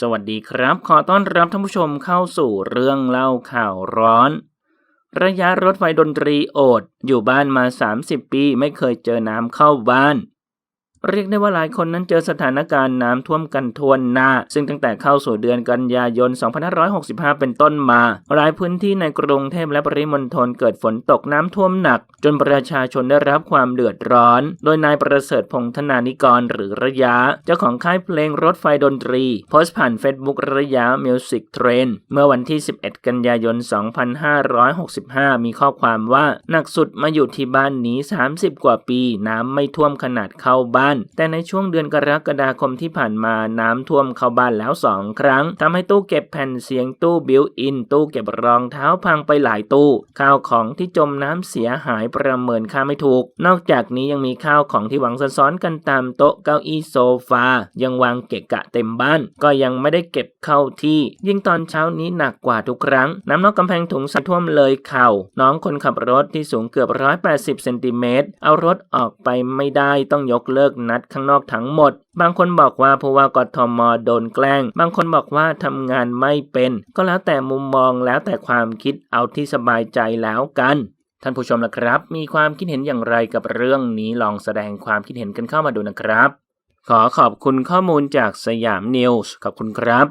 สวัสดีครับ ขอต้อนรับท่านผู้ชมเข้าสู่เรื่องเล่าข่าวร้อน ระยะรถไฟดนตรีโอด อยู่บ้านมา 30 ปีไม่เคยเจอน้ำเข้าบ้าน เรียกได้ว่าหลายคนนั้นเจอสถานการณ์น้ำท่วมกันทวนหน้า ซึ่งตั้งแต่เข้าสู่เดือนกันยายน 2565 เป็นต้นมา หลายพื้นที่ในกรุงเทพและปริมณฑลเกิดฝนตกน้ำท่วมหนัก จนประชาชนได้รับความเดือดร้อน โดยนายประเสริฐพงษ์ธนานิกรหรือระยะ เจ้าของค่ายเพลงรถไฟดนตรี โพสต์ผ่านเฟซบุ๊กระยะมิวสิกเทรนเมื่อวันที่ 11 กันยายน 2565 มีข้อความว่าหนักสุดมาอยู่ที่บ้านนี้ 30 กว่าปี น้ำไม่ท่วมขนาดเข้าบ้านแต่ในช่วงเดือนกรกฎาคมที่ผ่านมาน้ำท่วมเข้าบ้านแล้วสองครั้งทำให้ตู้เก็บแผ่นเสียงตู้บิวอิน ตู้เก็บรองเท้าพังไปหลายตู้ ข้าวของที่จมน้ำเสียหายประเมินค่าไม่ถูก นอกจากนี้ยังมีข้าวของที่วางซ้อนกันตามโต๊ะเก้าอี้โซฟา ยังวางเกะกะเต็มบ้าน ก็ยังไม่ได้เก็บเข้าที่ ยิ่งตอนเช้านี้หนักกว่าทุกครั้ง น้ำนอกกำแพงถุงสะท่วมเลยเข่า น้องคนขับรถที่สูงเกือบ 180 เซนติเมตร เอารถออกไปไม่ได้ต้องยกเลิกนัดข้างนอกทั้งหมด บางคนบอกว่าเพราะว่ากทมโดนแกล้ง บางคนบอกว่าทำงานไม่เป็น ก็แล้วแต่มุมมองแล้วแต่ความคิดเอาที่สบายใจแล้วกันท่านผู้ชมนะครับ มีความคิดเห็นอย่างไรกับเรื่องนี้ลองแสดงความคิดเห็นกันเข้ามาดูนะครับ ขอขอบคุณข้อมูลจากสยามนิวส์ขอบคุณครับ